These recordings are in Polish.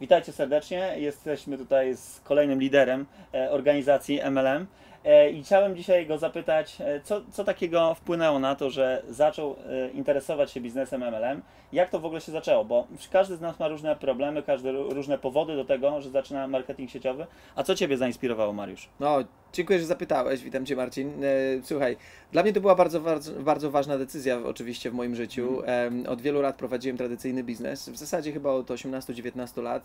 Witajcie serdecznie. Jesteśmy tutaj z kolejnym liderem e, organizacji MLM. E, I chciałem dzisiaj go zapytać, e, co, co takiego wpłynęło na to, że zaczął interesować się biznesem MLM? Jak to w ogóle się zaczęło? Bo każdy z nas ma różne problemy, każdy różne powody do tego, że zaczyna marketing sieciowy. A co Ciebie zainspirowało, Mariusz? No, dziękuję, że zapytałeś. Witam Cię, Marcin. Słuchaj, dla mnie to była bardzo, bardzo, bardzo ważna decyzja oczywiście w moim życiu. Mm. Od wielu lat prowadziłem tradycyjny biznes, w zasadzie chyba od 18-19 lat.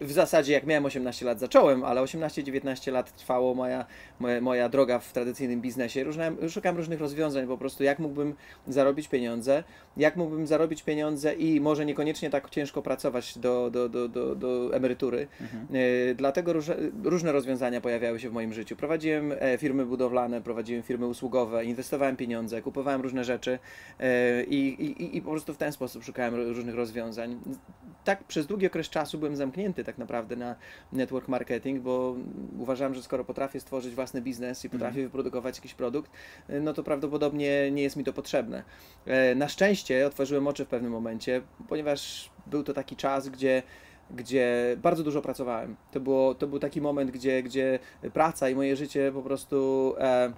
W zasadzie jak miałem 18 lat zacząłem, ale 18-19 lat trwało moja, moja, moja droga w tradycyjnym biznesie. Różne, szukałem różnych rozwiązań po prostu, jak mógłbym zarobić pieniądze, jak mógłbym zarobić pieniądze i może niekoniecznie tak ciężko pracować do, do, do, do, do emerytury. Mhm. Dlatego różne, różne rozwiązania pojawiały się w moim życiu. Prowadziłem firmy budowlane, prowadziłem firmy usługowe, inwestowałem pieniądze, kupowałem różne rzeczy i, i, i po prostu w ten sposób szukałem różnych rozwiązań. Tak przez długi okres czasu byłem zamknięty tak naprawdę na network marketing, bo uważałem, że skoro potrafię stworzyć własny biznes i potrafię mhm. wyprodukować jakiś produkt, no to prawdopodobnie nie jest mi to potrzebne. Na szczęście otworzyłem oczy w pewnym momencie, ponieważ był to taki czas, gdzie gdzie bardzo dużo pracowałem. To, było, to był taki moment, gdzie, gdzie praca i moje życie po prostu e,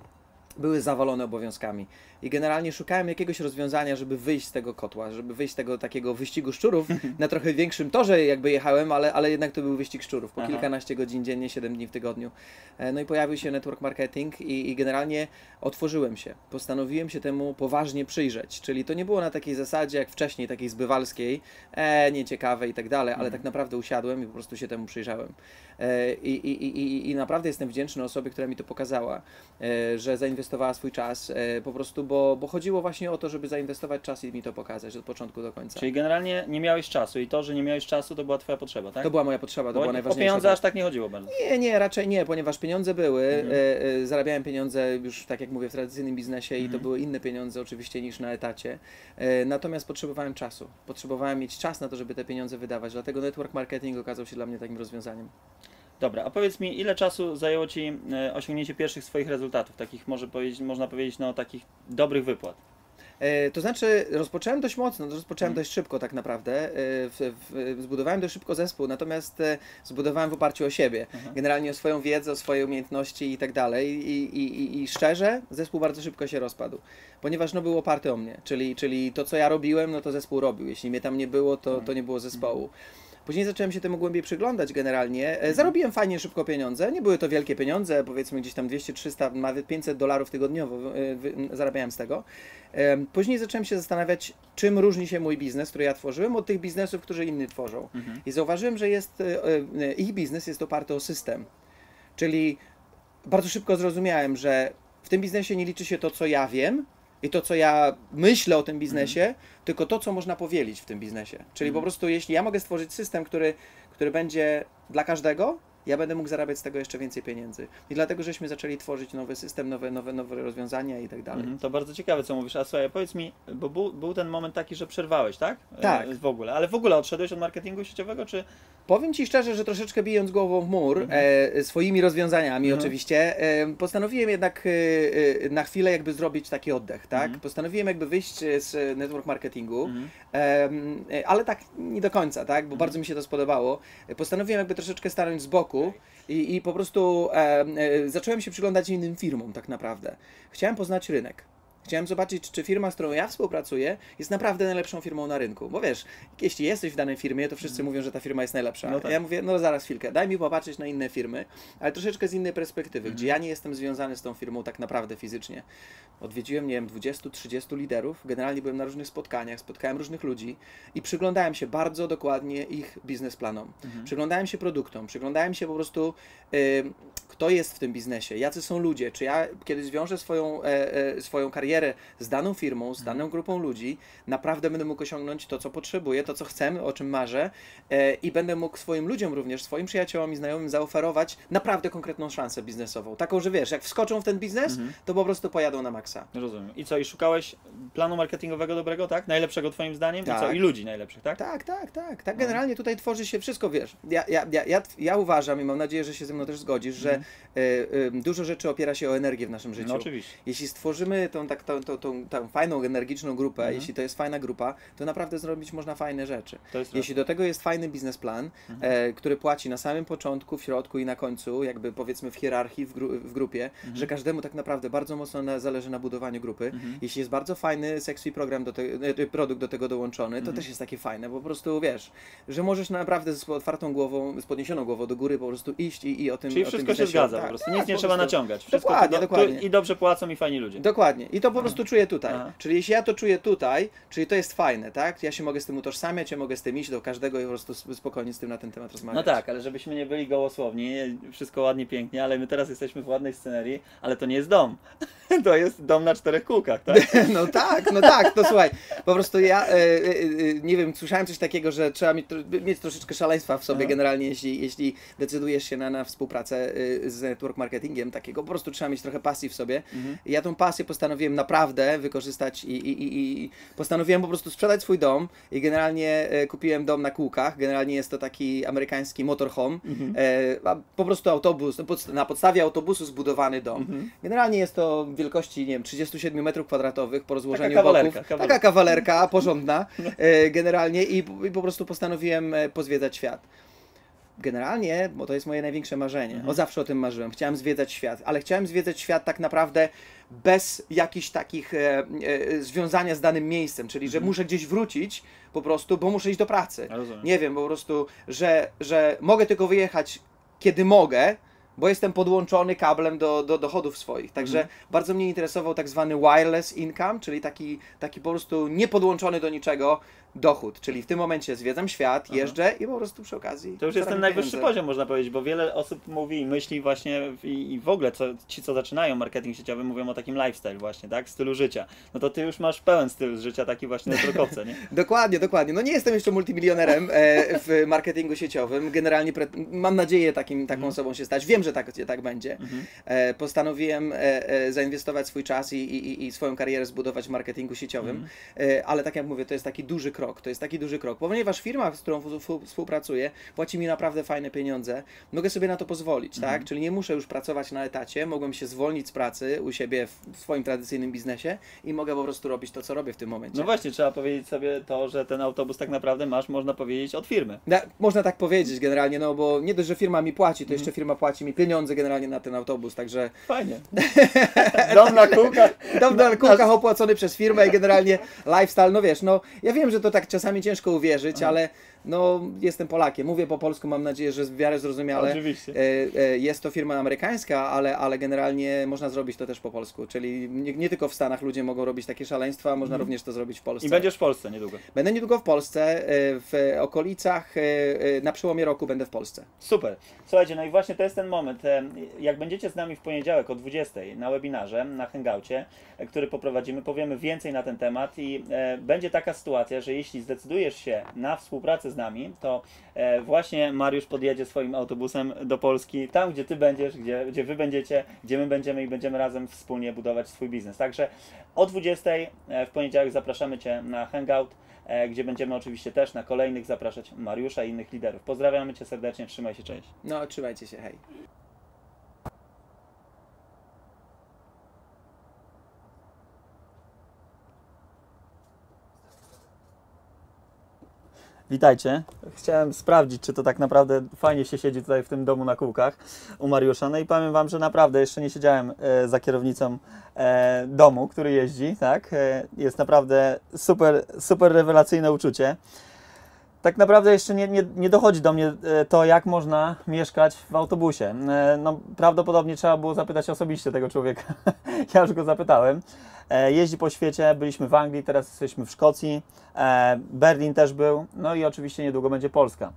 były zawalone obowiązkami i generalnie szukałem jakiegoś rozwiązania, żeby wyjść z tego kotła, żeby wyjść z tego takiego wyścigu szczurów. Na trochę większym torze jakby jechałem, ale, ale jednak to był wyścig szczurów. Po Aha. kilkanaście godzin dziennie, 7 dni w tygodniu. E, no i pojawił się network marketing i, i generalnie otworzyłem się. Postanowiłem się temu poważnie przyjrzeć. Czyli to nie było na takiej zasadzie jak wcześniej, takiej zbywalskiej, e, nieciekawe i tak dalej, ale mhm. tak naprawdę usiadłem i po prostu się temu przyjrzałem. E, i, i, i, I naprawdę jestem wdzięczny osobie, która mi to pokazała, e, że zainwestowała swój czas e, po prostu bo, bo chodziło właśnie o to, żeby zainwestować czas i mi to pokazać od początku do końca. Czyli generalnie nie miałeś czasu i to, że nie miałeś czasu, to była twoja potrzeba, tak? To była moja potrzeba, to bo była najważniejsza. O pieniądze aż tak nie chodziło bardzo. Nie, nie, raczej nie, ponieważ pieniądze były, mhm. e, e, zarabiałem pieniądze już tak jak mówię w tradycyjnym biznesie mhm. i to mhm. były inne pieniądze oczywiście niż na etacie. E, natomiast potrzebowałem czasu. Potrzebowałem mieć czas na to, żeby te pieniądze wydawać, dlatego network marketing okazał się dla mnie takim rozwiązaniem. Dobra, a powiedz mi, ile czasu zajęło Ci e, osiągnięcie pierwszych swoich rezultatów, takich może powiedzieć, można powiedzieć, no takich dobrych wypłat? E, to znaczy, rozpocząłem dość mocno, rozpocząłem hmm. dość szybko tak naprawdę. E, w, w, zbudowałem dość szybko zespół, natomiast zbudowałem w oparciu o siebie. Hmm. Generalnie o swoją wiedzę, o swoje umiejętności i tak dalej. I, i, I szczerze, zespół bardzo szybko się rozpadł, ponieważ no, był oparty o mnie. Czyli, czyli to, co ja robiłem, no to zespół robił. Jeśli mnie tam nie było, to, to nie było zespołu. Później zacząłem się temu głębiej przyglądać generalnie. E, mhm. Zarobiłem fajnie szybko pieniądze. Nie były to wielkie pieniądze, powiedzmy gdzieś tam 200, 300, nawet 500 dolarów tygodniowo e, zarabiałem z tego. Później zacząłem się zastanawiać, czym różni się mój biznes, który ja tworzyłem, od tych biznesów, które inni tworzą. Mhm. I zauważyłem, że jest, e, ich biznes jest oparty o system. Czyli bardzo szybko zrozumiałem, że w tym biznesie nie liczy się to, co ja wiem, i to, co ja myślę o tym biznesie, mhm. tylko to, co można powielić w tym biznesie. Czyli mhm. po prostu, jeśli ja mogę stworzyć system, który, który będzie dla każdego, ja będę mógł zarabiać z tego jeszcze więcej pieniędzy. I dlatego, żeśmy zaczęli tworzyć nowy system, nowe, nowe, nowe rozwiązania i tak dalej. Mhm, to bardzo ciekawe, co mówisz. A słuchaj, powiedz mi, bo był, był ten moment taki, że przerwałeś, tak? Tak. E, w ogóle. Ale w ogóle odszedłeś od marketingu sieciowego, czy... Powiem Ci szczerze, że troszeczkę bijąc głową w mur, mhm. e, swoimi rozwiązaniami mhm. oczywiście, e, postanowiłem jednak e, e na chwilę jakby zrobić taki oddech, tak? Mhm. Postanowiłem jakby wyjść z network marketingu, mhm. e, ale tak nie do końca, tak? Bo mhm. bardzo mi się to spodobało. Postanowiłem jakby troszeczkę stanąć z boku i, i po prostu zacząłem się przyglądać innym firmom tak naprawdę. Chciałem poznać rynek. Chciałem zobaczyć, czy firma, z którą ja współpracuję, jest naprawdę najlepszą firmą na rynku. Bo wiesz, jeśli jesteś w danej firmie, to wszyscy mówią, że ta firma jest najlepsza. No tak. Ja mówię, no zaraz chwilkę, daj mi popatrzeć na inne firmy, ale troszeczkę z innej perspektywy, gdzie ja nie jestem związany z tą firmą tak naprawdę fizycznie. Odwiedziłem, nie wiem, 20-30 liderów, generalnie byłem na różnych spotkaniach, spotkałem różnych ludzi i przyglądałem się bardzo dokładnie ich biznesplanom. Mhm. Przyglądałem się produktom, przyglądałem się po prostu, y, kto jest w tym biznesie, jacy są ludzie, czy ja kiedy zwiążę swoją, e, e, swoją karierę z daną firmą, z daną grupą ludzi, naprawdę będę mógł osiągnąć to, co potrzebuję, to, co chcę, o czym marzę e, i będę mógł swoim ludziom również, swoim przyjaciołom i znajomym zaoferować naprawdę konkretną szansę biznesową. Taką, że wiesz, jak wskoczą w ten biznes, mhm. to po prostu pojadą na maksa. Rozumiem. I co, i szukałeś planu marketingowego dobrego, tak? Najlepszego twoim zdaniem? Tak. I co, i ludzi najlepszych, tak? Tak, tak, tak. Tak, no. generalnie tutaj tworzy się wszystko, wiesz. Ja, ja, ja, ja, ja uważam i mam nadzieję, że się ze mną też zgodzisz, że mhm. e, e, dużo rzeczy opiera się o energię w naszym życiu. No oczywiście. Jeśli stworzymy tą, tak, tą, tą, tą, tą fajną, energiczną grupę, Mhm. jeśli to jest fajna grupa, to naprawdę zrobić można fajne rzeczy. Jeśli do tego jest fajny biznesplan, Mhm. e, który płaci na samym początku, w środku i na końcu, jakby powiedzmy w hierarchii, w, gru, w grupie, że każdemu tak naprawdę bardzo mocno na, zależy na budowaniu grupy. Mhm. Jeśli jest bardzo fajny, sexy program do te, e, produkt do tego dołączony, Mhm. to też jest takie fajne, bo po prostu wiesz, że możesz naprawdę z otwartą głową, z podniesioną głową do góry po prostu iść i, i o tym Czyli o tym wszystko się biznesie- zgadza tak, po prostu. tak, Nic nie po trzeba prostu. naciągać. Wszystko Dokładnie, tu, dokładnie. Tu I dobrze płacą i fajni ludzie. Dokładnie. I to po prostu czuję tutaj. Aha. Czyli jeśli ja to czuję tutaj, czyli to jest fajne, tak? Ja się mogę z tym utożsamiać, ja mogę z tym iść do każdego i po prostu sp- spokojnie z tym na ten temat No rozmawiać. tak, ale żebyśmy nie byli gołosłowni, wszystko ładnie, pięknie, ale my teraz jesteśmy w ładnej scenerii, ale to nie jest dom. To jest dom na czterech kółkach, tak? No tak, no tak, to słuchaj, po prostu ja, e, e, e, nie wiem, słyszałem coś takiego, że trzeba mieć, mieć troszeczkę szaleństwa w sobie Aha. generalnie, jeśli, jeśli decydujesz się na, na współpracę e, z network marketingiem takiego, po prostu trzeba mieć trochę pasji w sobie. Mhm. Ja tą pasję postanowiłem naprawdę wykorzystać i, i, i, i postanowiłem po prostu sprzedać swój dom i generalnie e, kupiłem dom na kółkach, generalnie jest to taki amerykański motorhome, Mhm. e, po prostu autobus, no, na podstawie autobusu zbudowany dom. Mhm. Generalnie jest to wielkości, nie wiem, 37 metrów kwadratowych po rozłożeniu kawalerka, boków. kawalerka. Taka kawalerka porządna e, generalnie i, i po prostu postanowiłem e, pozwiedzać świat. Generalnie, bo to jest moje największe marzenie. Mhm. O zawsze o tym marzyłem. Chciałem zwiedzać świat, ale chciałem zwiedzać świat tak naprawdę bez jakichś takich e, e, związania z danym miejscem, czyli że muszę gdzieś wrócić po prostu, bo muszę iść do pracy. Rozumiem. Nie wiem, po prostu, że, że mogę tylko wyjechać, kiedy mogę, bo jestem podłączony kablem do, do dochodów swoich. Także Mhm. bardzo mnie interesował tak zwany wireless income, czyli taki, taki po prostu niepodłączony do niczego dochód. Czyli w tym momencie zwiedzam świat, Aha. jeżdżę i po prostu przy okazji. To już jest ten najwyższy pieniądze. poziom, można powiedzieć, bo wiele osób mówi i myśli właśnie i, i w ogóle co, ci, co zaczynają marketing sieciowy, mówią o takim lifestyle właśnie, tak? Stylu życia. No to ty już masz pełen styl życia taki właśnie na drogowce, nie? Dokładnie, dokładnie. No nie jestem jeszcze multimilionerem e, w marketingu sieciowym. Generalnie pre, mam nadzieję takim, taką Mhm. osobą się stać. Wiem, że tak, tak będzie. Mhm. E, postanowiłem e, e, zainwestować swój czas i, i, i swoją karierę zbudować w marketingu sieciowym. Mhm. E, ale tak jak mówię, to jest taki duży krok. To jest taki duży krok. Ponieważ firma, z którą współpracuję, płaci mi naprawdę fajne pieniądze, mogę sobie na to pozwolić, Mhm. tak? Czyli nie muszę już pracować na etacie, mogłem się zwolnić z pracy u siebie w, swoim tradycyjnym biznesie i mogę po prostu robić to, co robię w tym momencie. No właśnie, trzeba powiedzieć sobie to, że ten autobus tak naprawdę masz, można powiedzieć, od firmy. Na, można tak powiedzieć generalnie, no bo nie dość, że firma mi płaci, Mhm. to jeszcze firma płaci mi pieniądze generalnie na ten autobus, także Fajnie. Dom na kółkach. dom na kółkach opłacony przez firmę i generalnie lifestyle, no wiesz, no ja wiem, że to tak czasami ciężko uwierzyć, ale no jestem Polakiem, mówię po polsku, mam nadzieję, że w miarę zrozumiale. Oczywiście. E, e, Jest to firma amerykańska, ale, ale generalnie można zrobić to też po polsku, czyli nie, nie tylko w Stanach ludzie mogą robić takie szaleństwa, można również to zrobić w Polsce. I będziesz w Polsce niedługo. Będę niedługo w Polsce, e, w okolicach, na przełomie roku będę w Polsce. Super. Słuchajcie, no i właśnie to jest ten moment. Jak będziecie z nami w poniedziałek o 20 na webinarze, na Hangoucie, który poprowadzimy, powiemy więcej na ten temat i będzie taka sytuacja, że jeśli zdecydujesz się na współpracę z nami, to e, właśnie Mariusz podjedzie swoim autobusem do Polski, tam gdzie ty będziesz, gdzie, gdzie wy będziecie, gdzie my będziemy i będziemy razem wspólnie budować swój biznes. Także o 20 e, w poniedziałek zapraszamy Cię na Hangout e, gdzie będziemy oczywiście też na kolejnych zapraszać Mariusza i innych liderów. Pozdrawiamy Cię serdecznie, trzymaj się, cześć. No, trzymajcie się, hej. Witajcie. Chciałem sprawdzić, czy to tak naprawdę fajnie się siedzi tutaj w tym domu na kółkach u Mariusza. No i powiem Wam, że naprawdę jeszcze nie siedziałem e, za kierownicą e, domu, który jeździ, tak? E, jest naprawdę super, super rewelacyjne uczucie. Tak naprawdę jeszcze nie, nie, nie dochodzi do mnie e, to, jak można mieszkać w autobusie. E, No, prawdopodobnie trzeba było zapytać osobiście tego człowieka. ja już go zapytałem. E, Jeździ po świecie, byliśmy w Anglii, teraz jesteśmy w Szkocji. E, Berlin też był, no i oczywiście niedługo będzie Polska.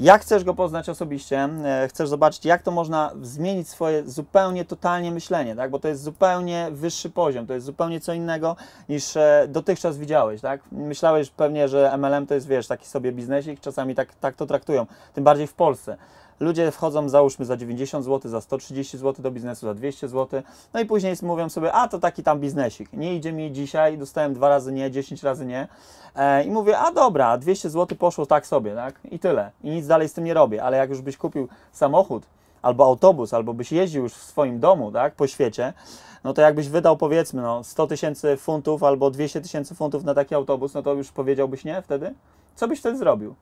Jak chcesz go poznać osobiście, e, chcesz zobaczyć, jak to można zmienić swoje zupełnie, totalnie myślenie, tak? bo to jest zupełnie wyższy poziom, to jest zupełnie co innego niż dotychczas widziałeś. Tak? Myślałeś pewnie, że MLM to jest, wiesz, taki sobie biznesik, czasami tak, tak to traktują, tym bardziej w Polsce. Ludzie wchodzą, załóżmy, za 90 zł, za 130 zł do biznesu, za 200 zł, no i później mówią sobie, a to taki tam biznesik. Nie idzie mi dzisiaj, dostałem dwa razy nie, 10 razy nie. E, I mówię, a dobra, 200 zł poszło tak sobie, tak? I tyle. I nic dalej z tym nie robię. Ale jak już byś kupił samochód, albo autobus, albo byś jeździł już w swoim domu, tak, po świecie, no to jakbyś wydał powiedzmy no, 100 tysięcy funtów albo 200 tysięcy funtów na taki autobus, no to już powiedziałbyś nie wtedy? Co byś wtedy zrobił?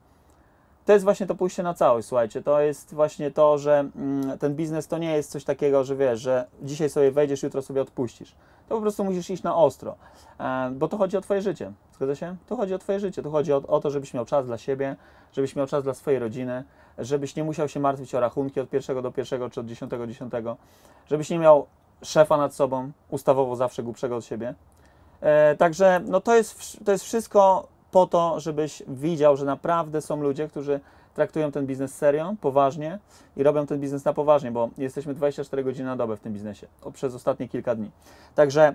To jest właśnie to pójście na całość, słuchajcie. To jest właśnie to, że mm, ten biznes to nie jest coś takiego, że wiesz, że dzisiaj sobie wejdziesz, jutro sobie odpuścisz. To po prostu musisz iść na ostro, e, bo to chodzi o Twoje życie. Zgadza się? Tu chodzi o Twoje życie. Tu chodzi o, o to, żebyś miał czas dla siebie, żebyś miał czas dla swojej rodziny, żebyś nie musiał się martwić o rachunki od pierwszego do pierwszego czy od dziesiątego do dziesiątego, żebyś nie miał szefa nad sobą, ustawowo zawsze głupszego od siebie. E, także no to, jest, to jest wszystko po to, żebyś widział, że naprawdę są ludzie, którzy traktują ten biznes serio, poważnie i robią ten biznes na poważnie, bo jesteśmy 24 godziny na dobę w tym biznesie o, przez ostatnie kilka dni. Także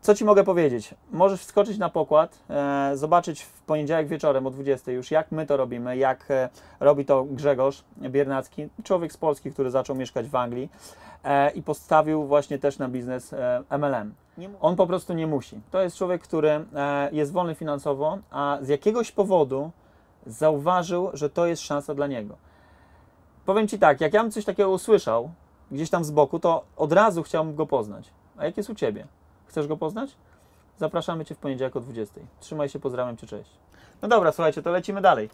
co Ci mogę powiedzieć? Możesz wskoczyć na pokład, e, zobaczyć w poniedziałek wieczorem o 20 już, jak my to robimy, jak e, robi to Grzegorz Biernacki, człowiek z Polski, który zaczął mieszkać w Anglii e, i postawił właśnie też na biznes e, MLM. On po prostu nie musi. To jest człowiek, który e, jest wolny finansowo, a z jakiegoś powodu zauważył, że to jest szansa dla niego. Powiem Ci tak, jak ja bym coś takiego usłyszał gdzieś tam z boku, to od razu chciałbym go poznać. A jak jest u Ciebie? Chcesz go poznać? Zapraszamy Cię w poniedziałek o 20. Trzymaj się, pozdrawiam Cię, cześć. No dobra, słuchajcie, to lecimy dalej.